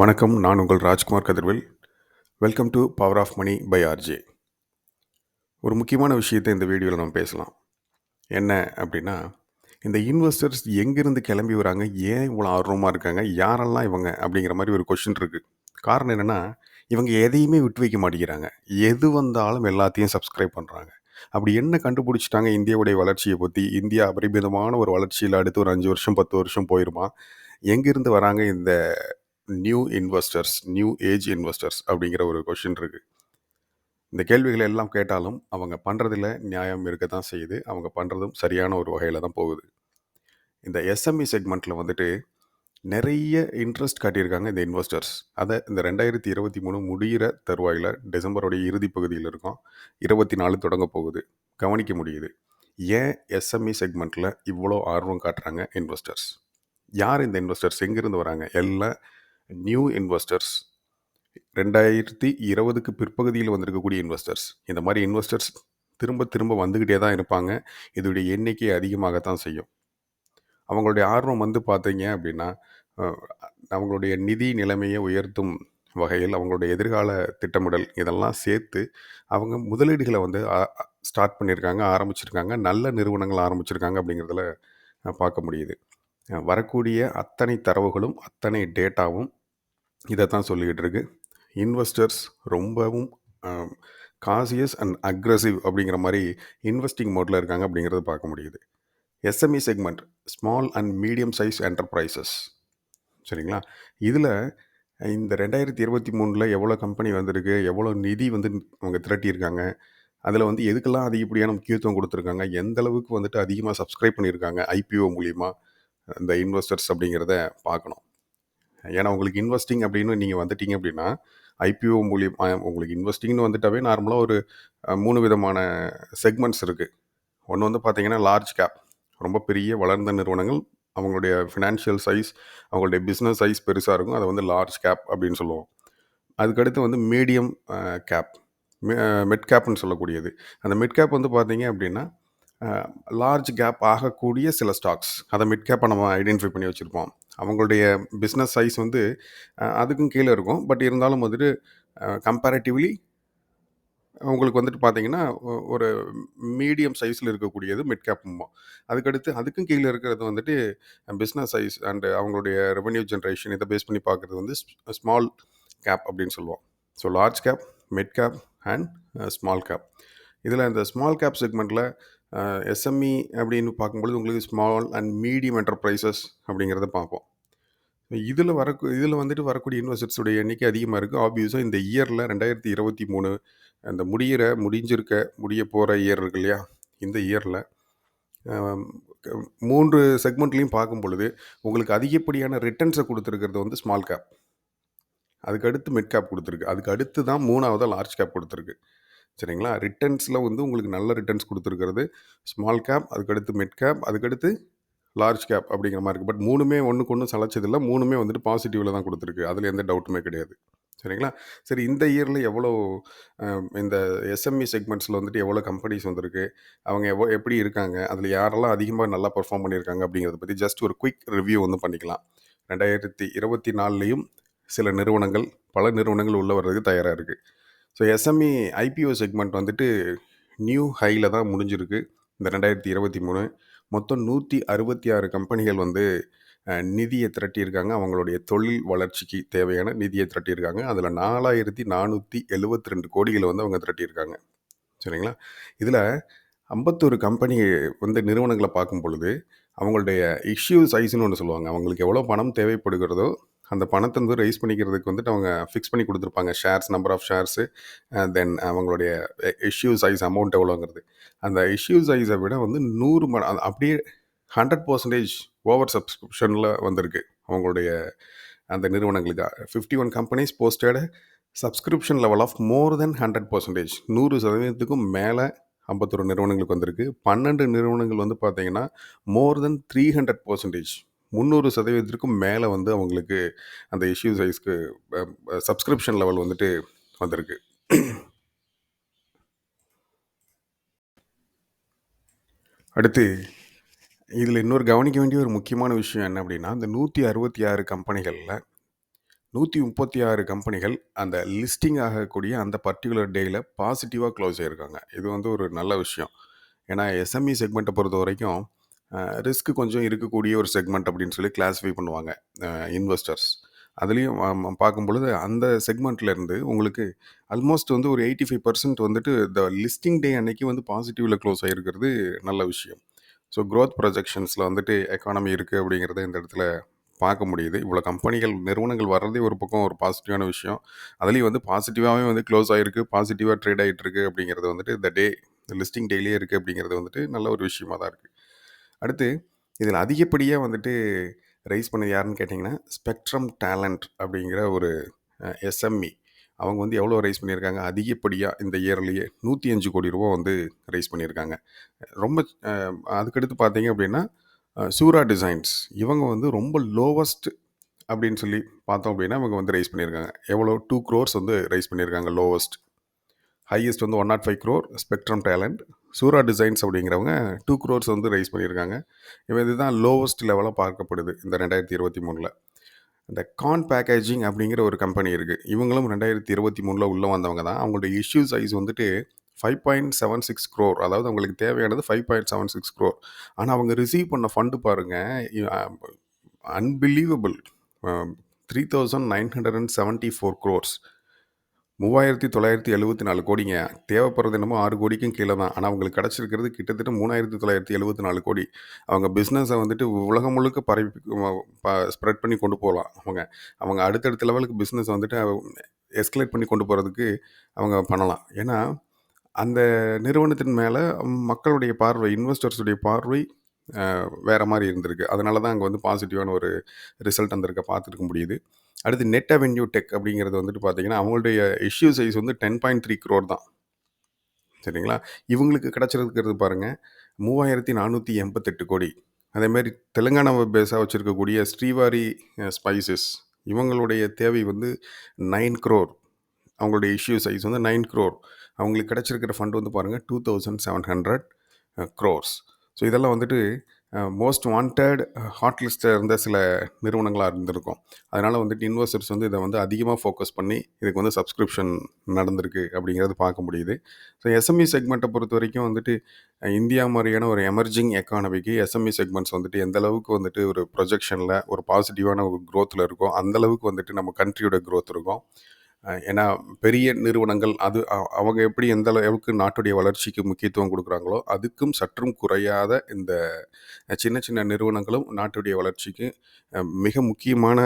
வணக்கம் நான் உங்கள் Rajkumar Kathirvel. Welcome to power of money by RJ ஒரு முக்கியமான விஷயத்தை இந்த வீடியோவில் நம்ம பேசலாம். என்ன அப்படின்னா இந்த இன்வெஸ்டர்ஸ் எங்கேருந்து கிளம்பி வராங்க ஏன் இவ்வளோ ஆர்வமாக இருக்காங்க யாரெல்லாம் இவங்க அப்படிங்கிற மாதிரி ஒரு கொஷின் இருக்குது காரணம் என்னென்னா இவங்க எதையுமே விட்டு வைக்க மாட்டேங்கிறாங்க. எது வந்தாலும் எல்லாத்தையும் சப்ஸ்கிரைப் பண்ணுறாங்க அப்படி என்ன கண்டுபிடிச்சிட்டாங்க இந்தியாவுடைய வளர்ச்சியை பற்றி இந்தியா அபரிமிதமான ஒரு வளர்ச்சியில் அடுத்து ஒரு அஞ்சு வருஷம் பத்து வருஷம் போயிருமா? எங்கேருந்து வராங்க இந்த new investors new age investors அப்படிங்கிற ஒரு கொஷின் இருக்குது இந்த கேள்விகளை எல்லாம் கேட்டாலும் அவங்க பண்ணுறதில் நியாயம் இருக்க தான் செய்யுது. அவங்க பண்ணுறதும் சரியான ஒரு வகையில் தான் போகுது. இந்த எஸ்எம்இ செக்மெண்ட்டில் வந்துட்டு நிறைய இன்ட்ரெஸ்ட் காட்டியிருக்காங்க இந்த இன்வெஸ்டர்ஸ் அதை இந்த ரெண்டாயிரத்தி இருபத்தி மூணு முடிகிற தருவாயில் டிசம்பருடைய இறுதி பகுதியில் இருக்கும். இருபத்தி நாலு தொடங்க போகுது. கவனிக்க முடியுது. ஏன் எஸ்எம்இ செக்மெண்ட்டில் இவ்வளோ ஆர்வம் காட்டுறாங்க இன்வெஸ்டர்ஸ் யார் இந்த இன்வெஸ்டர்ஸ் எங்கேருந்து வராங்க? எல்லாம் நியூ இன்வெஸ்டர்ஸ் ரெண்டாயிரத்தி இருபதுக்கு பிற்பகுதியில் வந்திருக்கக்கூடிய இன்வெஸ்டர்ஸ் இந்த மாதிரி இன்வெஸ்டர்ஸ் திரும்ப திரும்ப வந்துக்கிட்டே தான் இருப்பாங்க. இதோடைய எண்ணிக்கை அதிகமாகத்தான் செய்யும். அவங்களுடைய ஆர்வம் வந்து பார்த்தீங்க அப்படின்னா அவங்களுடைய நிதி நிலைமையை உயர்த்தும் வகையில் அவங்களுடைய எதிர்கால திட்டமிடல் இதெல்லாம் சேர்த்து அவங்க முதலீடுகளை வந்து ஸ்டார்ட் பண்ணியிருக்காங்க ஆரம்பிச்சிருக்காங்க. நல்ல நிறுவனங்கள் ஆரம்பிச்சிருக்காங்க அப்படிங்கிறதுல பார்க்க முடியுது. வரக்கூடிய அத்தனை தரவுகளும் அத்தனை டேட்டாவும் இதை தான் சொல்லிக்கிட்டு இருக்கு. இன்வெஸ்டர்ஸ் ரொம்பவும் காசியஸ் அண்ட் அக்ரஸிவ் அப்படிங்கிற மாதிரி இன்வெஸ்டிங் மோட்டில் இருக்காங்க அப்படிங்கிறத பார்க்க முடியுது. SME segment small and medium size enterprises சரிங்களா? இதில் இந்த ரெண்டாயிரத்தி இருபத்தி மூணில் எவ்வளோ கம்பெனி வந்திருக்கு எவ்வளோ நிதி வந்து அவங்க திரட்டியிருக்காங்க அதில் வந்து எதுக்கெல்லாம் அதிகப்படியான முக்கியத்துவம் கொடுத்துருக்காங்க எந்த அளவுக்கு வந்துட்டு அதிகமாக சப்ஸ்கிரைப் பண்ணியிருக்காங்க ஐபிஓ மூலிமா இந்த இன்வெஸ்டர்ஸ் அப்படிங்கிறத பார்க்கணும். ஏன்னா உங்களுக்கு இன்வெஸ்டிங் அப்படின்னு நீங்கள் வந்துட்டீங்க அப்படின்னா ஐபிஓ மூலியமாக உங்களுக்கு இன்வெஸ்டிங்னு வந்துட்டாவே நார்மலாக ஒரு மூணு விதமான செக்மெண்ட்ஸ் இருக்குது ஒன்று வந்து பார்த்தீங்கன்னா லார்ஜ் கேப் ரொம்ப பெரிய வளர்ந்த நிறுவனங்கள் அவங்களுடைய ஃபினான்ஷியல் சைஸ் அவங்களுடைய பிஸ்னஸ் சைஸ் பெருசாக இருக்கும். அதை வந்து லார்ஜ் கேப் அப்படின்னு சொல்லுவோம். அதுக்கடுத்து வந்து மீடியம் கேப் மிட் கேப்னு சொல்லக்கூடியது. அந்த மிட் கேப் வந்து பார்த்தீங்க அப்படின்னா லார்ஜ் கேப் ஆகக்கூடிய சில ஸ்டாக்ஸ் அதை மிட் கேப்பை நம்ம ஐடென்டிஃபை பண்ணி வச்சுருப்போம். அவங்களுடைய பிஸ்னஸ் சைஸ் வந்து அதுக்கும் கீழே இருக்கும். பட் இருந்தாலும் வந்துட்டு கம்பேரிட்டிவ்லி உங்களுக்கு வந்துட்டு பார்த்தீங்கன்னா ஒரு மீடியம் சைஸில் இருக்கக்கூடியது மிட் கேப்புமோ அதுக்கடுத்து அதுக்கும் கீழே இருக்கிறது வந்துட்டு பிஸ்னஸ் சைஸ் அண்டு அவங்களுடைய ரெவென்யூ ஜென்ரேஷன் இதை பேஸ் பண்ணி பார்க்குறது வந்து ஸ்மால் கேப் அப்படின்னு சொல்லுவோம். So large cap mid cap and small cap இதில் இந்த ஸ்மால் கேப் செக்மெண்ட்டில் எஸ்எம்இ அப்படின்னு பார்க்கும்பொழுது உங்களுக்கு ஸ்மால் அண்ட் மீடியம் என்டர்பிரைசஸ் அப்படிங்கிறத பார்ப்போம். இதில் வர இதில் வந்துட்டு வரக்கூடிய இன்வெஸ்டர்ஸுடைய எண்ணிக்கை அதிகமாக இருக்குது. ஆப்வியஸாக இந்த இயரில் ரெண்டாயிரத்தி இருபத்தி மூணு அந்த முடிகிற முடிஞ்சிருக்க முடிய போகிற இயர் இருக்கு இல்லையா? இந்த இயரில். மூன்று செக்மெண்ட்லேயும் பார்க்கும் பொழுது உங்களுக்கு அதிகப்படியான ரிட்டர்ன்ஸை கொடுத்துருக்கிறது வந்து ஸ்மால் கேப். அதுக்கு அடுத்து மிட் கேப் கொடுத்துருக்கு. அதுக்கு அடுத்து தான் மூணாவது லார்ஜ் கேப் கொடுத்துருக்கு. சரிங்களா? ரிட்டர்ன்ஸில் வந்து உங்களுக்கு நல்ல ரிட்டர்ன்ஸ் கொடுத்துருக்கிறது. ஸ்மால் கேப் அதுக்கடுத்து மிட் கேப் அதுக்கடுத்து லார்ஜ் கேப் அப்படிங்கிற மாதிரி இருக்குது பட் மூணுமே ஒன்றுக்கு ஒன்றும் சளைச்சதில்லை மூணுமே வந்துட்டு பாசிட்டிவில் தான் கொடுத்துருக்கு. அதில் எந்த டவுட்டுமே கிடையாது. சரிங்களா? சரி இந்த இயரில் எவ்வளோ இந்த எஸ்எம்இ செக்மெண்ட்ஸில் வந்துட்டு எவ்வளோ கம்பெனிஸ் வந்திருக்கு? அவங்க எவ்வளோ எப்படி இருக்காங்க? அதில் யாரெல்லாம் அதிகமாக நல்லா பெர்ஃபார்ம் பண்ணியிருக்காங்க அப்படிங்கிறத பற்றி ஜஸ்ட் ஒரு குயிக் ரிவ்யூ வந்து பண்ணிக்கலாம். ரெண்டாயிரத்தி இருபத்தி நாலுலேயும் சில நிறுவனங்கள் பல நிறுவனங்கள் உள்ள வர்றதுக்கு தயாராக இருக்குது ஸோ எஸ்எம்இ ஐபிஓ செக்மெண்ட் வந்துட்டு நியூ ஹையில் தான் முடிஞ்சிருக்கு இந்த ரெண்டாயிரத்தி இருபத்தி மூணு. மொத்தம் நூற்றி அறுபத்தி ஆறு கம்பெனிகள் வந்து அஹ், நிதியை திரட்டியிருக்காங்க. அவங்களுடைய தொழில் வளர்ச்சிக்கு தேவையான நிதியை திரட்டியிருக்காங்க. அதில் நாலாயிரத்தி நானூற்றி எழுபத்தி ரெண்டு கோடிகளை வந்து அவங்க திரட்டியிருக்காங்க. சரிங்களா? இதில் ஐம்பத்தொரு கம்பெனி வந்து நிறுவனங்களை பார்க்கும் பொழுது அவங்களுடைய இஷ்யூ சைஸ்னு ஒன்று சொல்லுவாங்க. அவங்களுக்கு எவ்வளோ பணம் தேவைப்படுகிறதோ அந்த பணத்தை வந்து ரைஸ் பண்ணிக்கிறதுக்கு வந்துட்டு அவங்க ஃபிக்ஸ் பண்ணி கொடுத்துருப்பாங்க. Shares number of shares then அவங்களுடைய இஷ்யூ சைஸ் அமௌண்ட் எவ்வளோங்கிறது அந்த இஷ்யூ சைஸை விட வந்து நூறு மட அப்படியே ஹண்ட்ரட் பர்சன்டேஜ் ஓவர் சப்ஸ்கிரிப்ஷனில் வந்திருக்கு. அவங்களுடைய அந்த நிறுவனங்களுக்கு. Fifty one companies posted subscription level of more then hundred percentage நூறு சதவீதத்துக்கும் மேலே ஐம்பத்தொரு நிறுவனங்களுக்கு வந்திருக்கு. பன்னெண்டு நிறுவனங்கள் வந்து பார்த்தீங்கன்னா more then three hundred percentage முந்நூறு சதவீதத்திற்கும் மேலே வந்து அவங்களுக்கு அந்த இஷ்யூ சைஸ்க்கு சப்ஸ்கிரிப்ஷன் லெவல் வந்துட்டு வந்திருக்கு. அடுத்து இதில் இன்னொரு கவனிக்க வேண்டிய ஒரு முக்கியமான விஷயம் என்ன அப்படின்னா இந்த நூற்றி அறுபத்தி ஆறு கம்பெனிகளில் நூற்றி முப்பத்தி ஆறு கம்பெனிகள் அந்த லிஸ்டிங் ஆகக்கூடிய அந்த பர்டிகுலர் டேயில் பாசிட்டிவாக க்ளோஸ் ஆகியிருக்காங்க இது வந்து ஒரு நல்ல விஷயம். ஏன்னா எஸ்எம்இ செக்மெண்ட்டை பொறுத்த வரைக்கும் ரிஸ்க் கொஞ்சம் இருக்கக்கூடிய ஒரு செக்மெண்ட் அப்படின்னு சொல்லி கிளாஸிஃபை பண்ணுவாங்க இன்வெஸ்டர்ஸ். அதுலேயும் பார்க்கும் பொழுது அந்த செக்மெண்ட்லேருந்து உங்களுக்கு ஆல்மோஸ்ட் வந்து ஒரு எயிட்டி ஃபைவ் பர்சன்ட் வந்துட்டு த லிஸ்டிங் டே அன்னைக்கு வந்து பாசிட்டிவில் க்ளோஸ் ஆகிருக்கிறது நல்ல விஷயம். ஸோ க்ரோத் ப்ரொஜெக்ஷன்ஸில் வந்துட்டு எக்கானமி இருக்குது அப்படிங்கிறத இந்த இடத்துல பார்க்க முடியுது. இவ்வளோ கம்பெனிகள் நிறுவனங்கள் வர்றதே ஒரு பக்கம் ஒரு பாசிட்டிவான விஷயம். அதுலேயும் வந்து பாசிட்டிவாகவே வந்து க்ளோஸ் ஆகிருக்கு பாசிட்டிவாக ட்ரேட் ஆகிட்டு இருக்கு அப்படிங்கிறது வந்துட்டு இந்த டே லிஸ்டிங் டேலேயே இருக்குது அப்படிங்கிறது வந்துட்டு நல்ல ஒரு விஷயமா தான் இருக்குது அடுத்து இதில் அதிகப்படியாக வந்துட்டு ரைஸ் பண்ணது யாருன்னு கேட்டிங்கன்னா ஸ்பெக்ட்ரம் டேலண்ட் அப்படிங்கிற ஒரு எஸ்எம்இ அவங்க வந்து எவ்வளோ ரைஸ் பண்ணியிருக்காங்க? அதிகப்படியாக இந்த இயர்லேயே நூற்றி அஞ்சு கோடி ரூபா வந்து ரைஸ் பண்ணியிருக்காங்க. ரொம்ப அதுக்கடுத்து பார்த்தீங்க அப்படின்னா சூரா டிசைன்ஸ் இவங்க வந்து ரொம்ப லோவஸ்ட் அப்படின்னு சொல்லி பார்த்தோம் அப்படின்னா இவங்க வந்து ரைஸ் பண்ணியிருக்காங்க. எவ்வளோ? டூ க்ரோர்ஸ் வந்து ரைஸ் பண்ணியிருக்காங்க லோவஸ்ட் ஹையஸ்ட் வந்து one nought five crore spectrum talent Shoora designs அப்படிங்கிறவங்க டூ க்ரோர்ஸ் வந்து ரைஸ் பண்ணியிருக்காங்க. இவன் இதுதான் லோவஸ்ட் லெவலாக பார்க்கப்படுது இந்த ரெண்டாயிரத்தி இருபத்தி மூணில். இந்த கான் பேக்கேஜிங் அப்படிங்கிற ஒரு கம்பெனி இருக்குது இவங்களும் ரெண்டாயிரத்தி இருபத்தி மூணில் உள்ளே வந்தவங்க தான். அவங்களோட இஷ்யூ சைஸ் வந்துட்டு five point seven six crore அதாவது அவங்களுக்கு தேவையானது five point seven six crore ஆனால் அவங்க ரிசீவ் பண்ண ஃபண்டு பாருங்கள் unbelievable three thousand nine hundred and seventy four crores மூவாயிரத்தி தொள்ளாயிரத்தி எழுபத்தி நாலு கோடிங்க. தேவைப்படுறது என்னமோ ஆறு கோடிக்கும் கீழே தான். ஆனால் அவங்களுக்கு கிடச்சிருக்கிறது கிட்டத்தட்ட மூணாயிரத்தி தொள்ளாயிரத்தி எழுபத்தி நாலு கோடி. அவங்க பிஸ்னஸை வந்துட்டு உலகம் முழுக்க பரவி ஸ்ப்ரெட் பண்ணி கொண்டு போகலாம் அவங்க. அவங்க அடுத்தடுத்த லெவலுக்கு பிஸ்னஸ் வந்துட்டு எஸ்கலேட் பண்ணி கொண்டு போகிறதுக்கு அவங்க பண்ணலாம். ஏன்னா அந்த நிறுவனத்தின் மேலே மக்களுடைய பார்வை இன்வெஸ்டர்ஸுடைய பார்வை வேற மாதிரி இருந்திருக்கு. அதனால தான் அங்கே வந்து பாசிட்டிவான ஒரு ரிசல்ட் வந்திருக்க பார்த்துருக்க முடியுது. அடுத்து நெட் அவென்யூ டெக் அப்படிங்கிறது வந்துட்டு பார்த்தீங்கன்னா அவங்களுடைய இஷ்யூ சைஸ் வந்து டென் பாயிண்ட் த்ரீ க்ரோர் தான். சரிங்களா? இவங்களுக்கு கிடச்சிருக்கிறது பாருங்கள் மூவாயிரத்தி நானூற்றி எண்பத்தெட்டு கோடி. அதேமாதிரி தெலுங்கானா பேஸாக வச்சுருக்கக்கூடிய ஸ்ரீவாரி ஸ்பைசஸ் இவங்களுடைய தேவை வந்து நைன் க்ரோர் அவங்களுடைய இஷ்யூ சைஸ் வந்து நைன் க்ரோர் அவங்களுக்கு கிடச்சிருக்கிற ஃபண்ட் வந்து பாருங்கள் two thousand seven hundred crores so இதெல்லாம் வந்துட்டு மோஸ்ட் வாண்டட் ஹாட் லிஸ்ட்டில் இருந்த சில நிறுவனங்களாக இருந்திருக்கும். அதனால் வந்துட்டு இன்வெஸ்டர்ஸ் வந்து இதை வந்து அதிகமாக ஃபோக்கஸ் பண்ணி இதுக்கு வந்து சப்ஸ்கிரிப்ஷன் நடந்திருக்கு அப்படிங்கிறது பார்க்க முடியுது. ஸோ எஸ்எம்இ செக்மெண்ட்டை பொறுத்த வரைக்கும் வந்துட்டு இந்தியா மாதிரியான ஒரு எமர்ஜிங் எக்கானமிக்கு எஸ்எம்இ செக்மெண்ட்ஸ் வந்துட்டு எந்த அளவுக்கு வந்துட்டு ஒரு ப்ரொஜெக்ஷனில் ஒரு பாசிட்டிவான ஒரு க்ரோத்தில் இருக்கும் அந்தளவுக்கு வந்துட்டு நம்ம கண்ட்ரியோட க்ரோத் இருக்கும். ஏன்னா பெரிய நிறுவனங்கள் அது அவங்க எப்படி எந்த அளவுக்கு நாட்டுடைய வளர்ச்சிக்கு முக்கியத்துவம் கொடுக்குறாங்களோ அதுக்கும் சற்றும் குறையாத இந்த சின்ன சின்ன நிறுவனங்களும் நாட்டுடைய வளர்ச்சிக்கு மிக முக்கியமான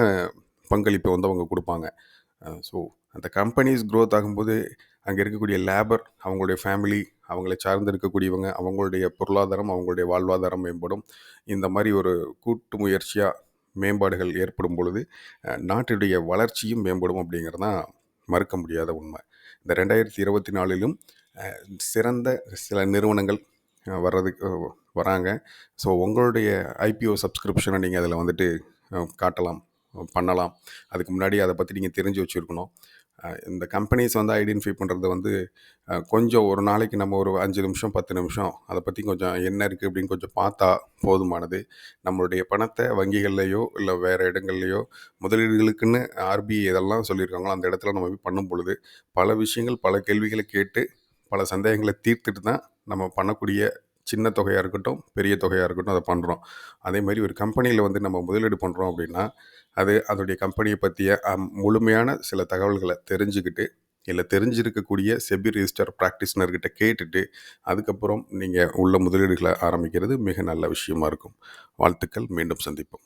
பங்களிப்பை வந்து அவங்க கொடுப்பாங்க. ஸோ அந்த கம்பெனிஸ் க்ரோத் ஆகும்போது அங்கே இருக்கக்கூடிய லேபர் அவங்களுடைய ஃபேமிலி அவங்களை சார்ந்து இருக்கக்கூடியவங்க அவங்களுடைய பொருளாதாரம் அவங்களுடைய வாழ்வாதாரம் மேம்படும். இந்த மாதிரி ஒரு கூட்டு முயற்சியாக மேம்பாடுகள் ஏற்படும் பொழுது நாட்டுடைய வளர்ச்சியும் மேம்படும் அப்படிங்கிறது தான் மறுக்க முடியாத உண்மை. இந்த ரெண்டாயிரத்தி இருபத்தி நாலிலும் சிறந்த சில நிறுவனங்கள் வர்றதுக்கு வராங்க. ஸோ உங்களுடைய ஐபிஓ சப்ஸ்கிரிப்ஷனை நீங்கள் அதில் வந்துட்டு காட்டலாம் பண்ணலாம். அதுக்கு முன்னாடி அதை பற்றி நீங்கள் தெரிஞ்சு வச்சுருக்கணும். இந்த கம்பெனிஸ் வந்து ஐடென்டிஃபை பண்ணுறது வந்து கொஞ்சம் ஒரு நாளைக்கு நம்ம ஒரு அஞ்சு நிமிஷம் பத்து நிமிஷம் அதை பற்றி கொஞ்சம் என்ன இருக்குது அப்படின்னு கொஞ்சம் பார்த்தா போதுமானது. நம்மளுடைய பணத்தை வங்கிகள்லையோ இல்லை வேறு இடங்கள்லையோ முதலீடுகளுக்குன்னு ஆர்பிஐ இதெல்லாம் சொல்லியிருக்காங்களோ அந்த இடத்துல நம்ம போய் பண்ணும் பொழுது பல விஷயங்கள் பல கேள்விகளை கேட்டு பல சந்தேகங்களை தீர்த்துட்டு தான் நம்ம பண்ணக்கூடிய சின்ன தொகையாக இருக்கட்டும் பெரிய தொகையாக இருக்கட்டும் அதை பண்ணுறோம் அதே மாதிரி ஒரு கம்பெனியில் வந்து நம்ம முதலீடு பண்ணுறோம் அப்படின்னா அது அதோடைய கம்பெனியை பற்றிய அம், முழுமையான சில தகவல்களை தெரிஞ்சுக்கிட்டு இல்லை தெரிஞ்சிருக்கக்கூடிய செபி ரிஜிஸ்டர் ப்ராக்டிஸ்னர்கிட்ட கேட்டுட்டு அதுக்கப்புறம் நீங்கள் உள்ள முதலீடுகளை ஆரம்பிக்கிறது மிக நல்ல விஷயமா இருக்கும். வாழ்த்துக்கள் மீண்டும் சந்திப்போம்.